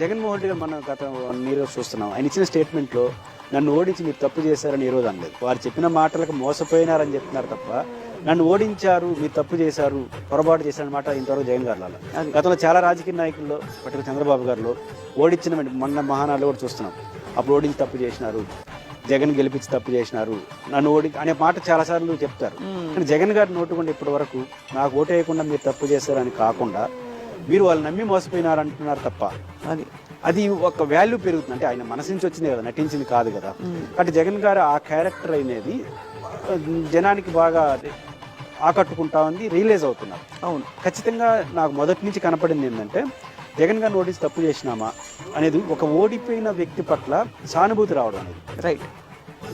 జగన్మోహన్ రెడ్డి గారు మనం గత నీరు చూస్తున్నాం. ఆయన ఇచ్చిన స్టేట్మెంట్లో నన్ను ఓడించి మీరు తప్పు చేశారని ఈ రోజు అనలేదు వారు చెప్పిన మాటలకు మోసపోయినారని చెప్తున్నారు తప్ప నన్ను ఓడించారు మీరు తప్పు చేశారు పొరపాటు చేశారన్న మాట ఇంతవరకు జగన్ గారు గతంలో చాలా రాజకీయ నాయకుల్లో పట్టిన చంద్రబాబు గారిలో ఓడించిన మొన్న మహానాడులో కూడా చూస్తున్నాం. అప్పుడు ఓడించి తప్పు చేసినారు జగన్ గెలిపించి తప్పు చేసినారు నన్ను ఓడి అనే మాట చాలాసార్లు చెప్తారు. కానీ జగన్ గారి నోటుకుండా ఇప్పటి వరకు నాకు ఓటు వేయకుండా మీరు తప్పు చేశారని కాకుండా మీరు వాళ్ళు నమ్మి మోసపోయినారు అంటున్నారు తప్ప. అది. అది ఒక వాల్యూ పెరుగుతుంది. అంటే ఆయన మనసు నుంచి వచ్చింది కదా నటించింది కాదు కదా. కాబట్టి జగన్ గారు ఆ క్యారెక్టర్ అనేది జనానికి బాగా ఆకట్టుకుంటా ఉంది రియలైజ్ అవుతున్నారు. అవును. ఖచ్చితంగా నాకు మొదటి నుంచి కనపడింది ఏంటంటే జగన్ గారిని ఓడించి తప్పు చేసినామా అనేది ఒక ఓడిపోయిన వ్యక్తి పట్ల సానుభూతి రావడం అనేది. రైట్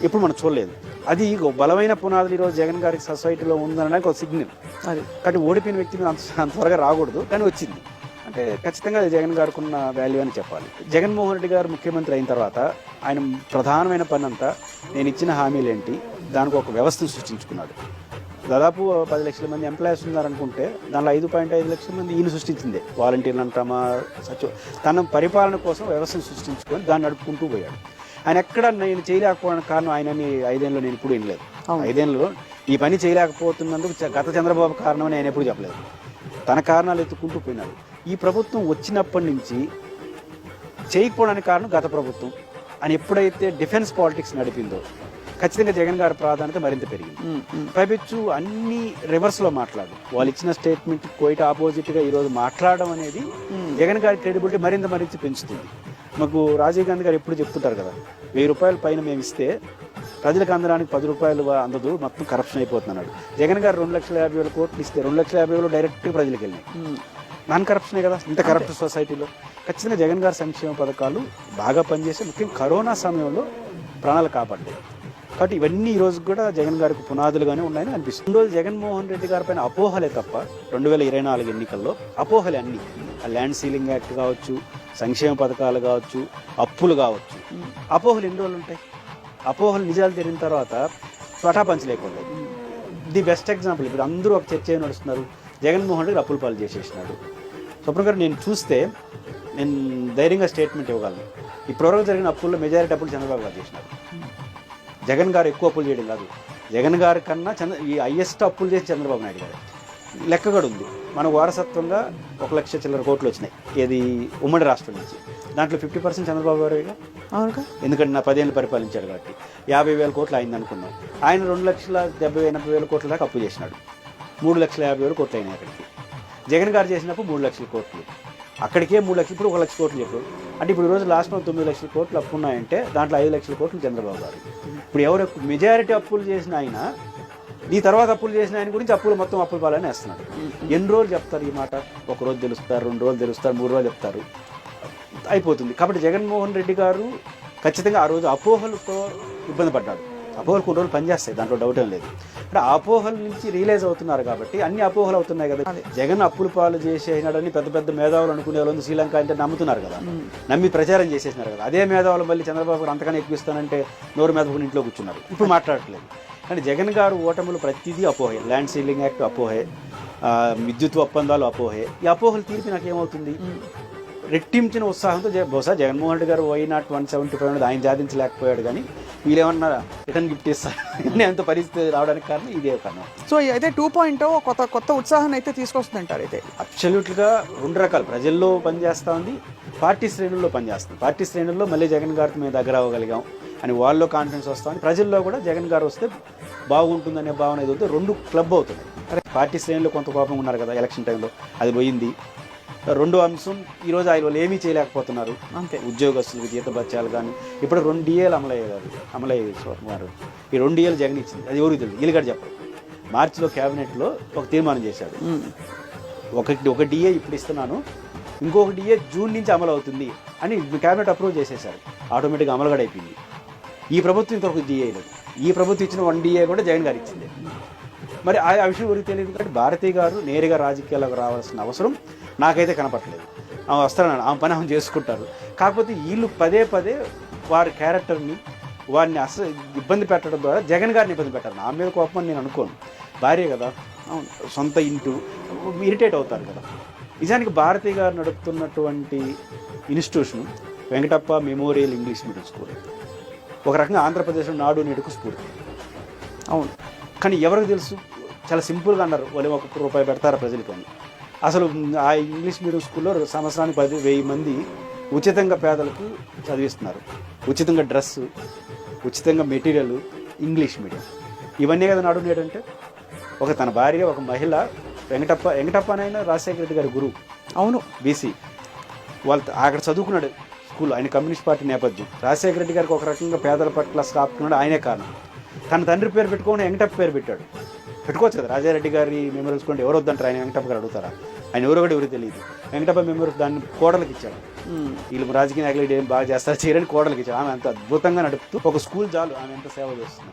ఎప్పుడు మనం చూడలేదు. అది ఒక బలమైన పునాదులు ఈరోజు జగన్ గారికి సొసైటీలో ఉందనడానికి ఒక సిగ్నల్. అది. కానీ ఓడిపోయిన వ్యక్తి మీద అంత అంత త్వరగా రాకూడదు కానీ వచ్చింది. అంటే ఖచ్చితంగా అది జగన్ గారికి ఉన్న వాల్యూ అని చెప్పాలి. జగన్మోహన్ రెడ్డి గారు ముఖ్యమంత్రి అయిన తర్వాత ఆయన ప్రధానమైన పని అంతా నేను ఇచ్చిన హామీలు ఏంటి? దానికి ఒక వ్యవస్థను సృష్టించుకున్నాడు. దాదాపు పది లక్షల మంది ఎంప్లాయీస్ ఉన్నారనుకుంటే దానిలో ఐదు పాయింట్ ఐదు లక్షల మంది ఈయన సృష్టించిందే. వాలంటీర్లు అంటామా సచివ తన పరిపాలన కోసం వ్యవస్థను సృష్టించుకొని దాన్ని నడుపుకుంటూ పోయాడు. ఆయన ఎక్కడ నేను చేయలేకపోవడానికి కారణం ఆయనని ఐదేళ్ళు నేను ఇప్పుడు వినలేదు. ఐదేళ్ళలో ఈ పని చేయలేకపోతున్నందుకు గత చంద్రబాబు కారణం అని ఆయన ఎప్పుడు చెప్పలేదు. తన కారణాలు ఎత్తుకుంటూ పోయినాడు. ఈ ప్రభుత్వం వచ్చినప్పటి నుంచి చేయకపోవడానికి కారణం గత ప్రభుత్వం. అని ఎప్పుడైతే డిఫెన్స్ పాలిటిక్స్ నడిపిందో ఖచ్చితంగా జగన్ గారి ప్రాధాన్యత మరింత పెరిగింది. పైపెచ్చు అన్ని రివర్స్లో మాట్లాడు. వాళ్ళు ఇచ్చిన స్టేట్మెంట్ కోయిట ఆపోజిట్గా ఈరోజు మాట్లాడడం అనేది జగన్ గారి క్రెడిబిలిటీ మరింత మరింత పెంచుతుంది. మాకు రాజీవ్ గాంధీ గారు ఎప్పుడు చెప్తుంటారు కదా వెయ్యి రూపాయల పైన మేము ఇస్తే ప్రజలకు అందడానికి పది రూపాయలు అందదు మొత్తం కరప్షన్ అయిపోతుంది అన్నాడు జగన్ గారు రెండు లక్షల యాభై వేల కోట్లు ఇస్తే రెండు లక్షల యాభై వేలు డైరెక్ట్గా ప్రజలకు వెళ్ళినాయి. నాన్ కరప్షనే కదా ఇంత కరప్ట్ సొసైటీలో ఖచ్చితంగా జగన్ గారి సంక్షేమ పథకాలు బాగా పనిచేసి ముఖ్యంగా కరోనా సమయంలో ప్రాణాలు కాపాడ్డాయి కాబట్టి ఇవన్నీ ఈ రోజు కూడా జగన్ గారికి పునాదులుగానే ఉన్నాయని అనిపిస్తుంది. రోజు జగన్మోహన్ రెడ్డి గారి పైన అపోహలే తప్ప రెండు వేల ఇరవై నాలుగు ఎన్నికల్లో అపోహలే అన్ని. ల్యాండ్ సీలింగ్ యాక్ట్ కావచ్చు సంక్షేమ పథకాలు కావచ్చు అప్పులు కావచ్చు. అపోహలు ఎన్ని రోజులు ఉంటాయి? అపోహలు నిజాలు తెలియని తర్వాత పటాపంచి లేకుండా ది బెస్ట్ ఎగ్జాంపుల్ ఇప్పుడు అందరూ ఒక చర్చ నడుస్తున్నారు? జగన్మోహన్ రెడ్డి అప్పుల పాలు చేసేసినాడు. స్వప్న గారు నేను చూస్తే నేను ధైర్యంగా స్టేట్మెంట్ ఇవ్వగలను. ఇప్పటివరకు జరిగిన అప్పుల్లో మెజారిటీ అప్పులు చంద్రబాబు గారు చేసినారు. జగన్ గారు ఎక్కువ అప్పులు చేయడం కాదు. జగన్ గారి కన్నా చంద్ర ఈ హైయెస్ట్ అప్పులు చేసి చంద్రబాబు నాయుడు గారు. లెక్క కూడా ఉంది మన వారసత్వంగా ఒక లక్ష చిల్లర కోట్లు వచ్చినాయి ఏది ఉమ్మడి రాష్ట్రం నుంచి. దాంట్లో ఫిఫ్టీ పర్సెంట్ చంద్రబాబు గారు ఎందుకంటే నా పదేళ్ళు పరిపాలించాడు కాబట్టి. యాభై వేల కోట్లు అయింది అనుకున్నాం. ఆయన రెండు లక్షల డెబ్బై ఎనభై వేల కోట్ల దాకా అప్పు చేసినాడు. మూడు లక్షల యాభై వేల కోట్లు అయినాయి అక్కడికి. జగన్ గారు చేసినప్పుడు మూడు లక్షల కోట్లు. అక్కడికే మూడు లక్షలు ఇప్పుడు ఒక లక్ష కోట్లు చెప్పారు అంటే ఇప్పుడు రోజు లాస్ట్ మంత్ తొమ్మిది లక్షల కోట్లు అప్పు ఉన్నాయంటే దాంట్లో ఐదు లక్షల కోట్లు చంద్రబాబు గారు. ఇప్పుడు ఎవరు మెజారిటీ అప్పులు చేసిన ఆయన ఈ తర్వాత అప్పులు చేసిన ఆయన గురించి అప్పులు మొత్తం అప్పులు పాలని వేస్తున్నాడు. ఎన్ని రోజులు చెప్తారు ఈ మాట? ఒక రోజు తెలుస్తారు రెండు రోజులు తెలుస్తారు మూడు రోజులు చెప్తారు. అయిపోతుంది. కాబట్టి జగన్మోహన్ రెడ్డి గారు ఖచ్చితంగా ఆ రోజు అపోహలతో ఇబ్బంది పడ్డాడు. అపోహలు కొన్ని రోజులు పనిచేస్తాయి దాంట్లో డౌట్ ఏం లేదు. అంటే అపోహల నుంచి రియలైజ్ అవుతున్నారు కాబట్టి అన్ని అపోహలు అవుతున్నాయి కదా. జగన్ అప్పులు పాలు చేసేసినాడని పెద్ద పెద్ద మేధావులు అనుకునే వాళ్ళు శ్రీలంక అంటే నమ్ముతున్నారు కదా. నమ్మి ప్రచారం చేసేసినారు కదా. అదే మేధావులు మళ్ళీ చంద్రబాబు గారు అంతకన్నా ఎక్కువిస్తానంటే నోరు మెదపుకుని ఇంట్లో కూర్చున్నారు. ఇప్పుడు మాట్లాడట్లేదు. కానీ జగన్ గారు ఓటములు ప్రతిదీ అపోహే. ల్యాండ్ సీలింగ్ యాక్ట్ అపోహే. విద్యుత్ ఒప్పందాలు అపోహే. ఈ అపోహలు తీర్పి నాకు ఏమవుతుంది రెట్టించిన ఉత్సాహంతో బహుశా Jaganmohan Reddy garu why not one seventy five ఆయన సాధించలేకపోయాడు కానీ వీళ్ళేమన్నా రిటర్న్ గిఫ్ట్ ఇస్తారు. అంత పరిస్థితి రావడానికి కారణం ఇదే కారణం. సో అయితే టూ పాయింట్ కొత్త కొత్త ఉత్సాహాన్ని అయితే తీసుకొస్తుంది అంటారు అయితే అబ్సల్యూట్గా రెండు రకాలు. ప్రజల్లో పనిచేస్తూ ఉంది పార్టీ శ్రేణుల్లో పనిచేస్తుంది. పార్టీ శ్రేణుల్లో మళ్ళీ జగన్ గారికి మేము దగ్గర అవ్వగలిగాం అని వాళ్ళలో కాన్ఫిడెన్స్ వస్తుంది. ప్రజల్లో కూడా జగన్ గారు వస్తే బాగుంటుందనే భావన ఏదైతే రెండు క్లబ్ అవుతుంది అరే పార్టీ శ్రేణుల్లో కొంత కోపం ఉన్నారు కదా ఎలక్షన్ టైంలో అది పోయింది. రెండో అంశం ఈరోజు ఆయన వాళ్ళు ఏమీ చేయలేకపోతున్నారు. అంతే. ఉద్యోగస్తులకు జీత బత్యాలు కానీ ఇప్పుడు రెండు డిఏలు అమలయ్యే గారు అమలయ్యే గారు ఈ రెండు డిఏలు జగన్ ఇచ్చింది. అది ఎవరికి తెలియదు వీళ్ళు కూడా చెప్పరు. మార్చిలో క్యాబినెట్లో ఒక తీర్మానం చేశాడు ఉమ్. ఒక ఒక డిఏ ఇప్పుడు ఇస్తున్నాను. ఇంకొకటి జూన్ నుంచి అమలు అవుతుంది అని క్యాబినెట్ అప్రూవ్ చేసేశారు. ఆటోమేటిక్గా అమలు కూడా అయిపోయింది ఈ ప్రభుత్వం ఇంతవరకు డిఏ లేదు ఈ ప్రభుత్వం ఇచ్చిన వన్ డిఏ కూడా జగన్ గారు ఇచ్చింది. మరి ఆ విషయం గురించి తెలియదు కాబట్టి భారతి గారు నేరుగా రాజకీయాలకు రావాల్సిన అవసరం నాకైతే కనపట్లేదు ఆమె వస్తారని ఆమె పని ఆమె చేసుకుంటారు. కాకపోతే వీళ్ళు పదే పదే వారి క్యారెక్టర్ని వారిని అస ఇబ్బంది పెట్టడం ద్వారా జగన్ గారిని ఇబ్బంది పెట్టారు. నా మీద కోపం నేను అనుకోను. భార్య కదా. సొంత ఇంటూ ఇరిటేట్ అవుతారు కదా. నిజానికి భారతి గారు నడుపుతున్నటువంటి institution Venkatappa memorial English medium school. ఒక రకంగా ఆంధ్రప్రదేశ్లో నాడు నేడుకు స్ఫూర్తి అవును. కానీ ఎవరికి తెలుసు? చాలా సింపుల్గా అన్నారు. వాళ్ళు ఒక రూపాయి పెడతారా ప్రజలు కానీ అసలు ఆ ఇంగ్లీష్ మీడియం స్కూల్లో సంవత్సరానికి పది వెయ్యి మంది ఉచితంగా పేదలకు చదివిస్తున్నారు. ఉచితంగా డ్రెస్సు ఉచితంగా మెటీరియల్ ఇంగ్లీష్ మీడియం. ఇవన్నీ కదా నాడు నేడు అంటే? ఒక తన భార్య ఒక మహిళ వెంకటప్ప వెంకటప్ప అనైనా రాజశేఖర రెడ్డి గారి గురువు. అవును. బీసీ వాళ్ళు అక్కడ చదువుకున్నాడు స్కూల్ ఆయన కమ్యూనిస్ట్ పార్టీ నేపథ్యం. రాజశేఖర రెడ్డి గారికి ఒక రకంగా పేదల పట్ల స్థాపుకున్నాడు ఆయనే కారణం. తన తండ్రి పేరు పెట్టుకొని వెంకటప్ప పేరు పెట్టాడు. పెట్టుకోవచ్చు కదా రాజారెడ్డి గారి మెమోరియల్స్ కొంటే ఎవరు వద్దంటారు? ఆయన వెంకటప్ప గారు అడుగుతారా? ఆయన ఎవరో కూడా ఎవరు తెలియదు. వెంకటప్ప మెమోరియల్స్ దాన్ని కోడలకి ఇచ్చాడు. వీళ్ళు రాజకీయ నాయకులు ఏం బాగా చేస్తారు చేయరని కోడలకి ఇచ్చాడు. ఆమె అంత అద్భుతంగా నడుపుతూ ఒక స్కూల్ చాలు ఆమె ఎంత సేవ చేస్తుంది.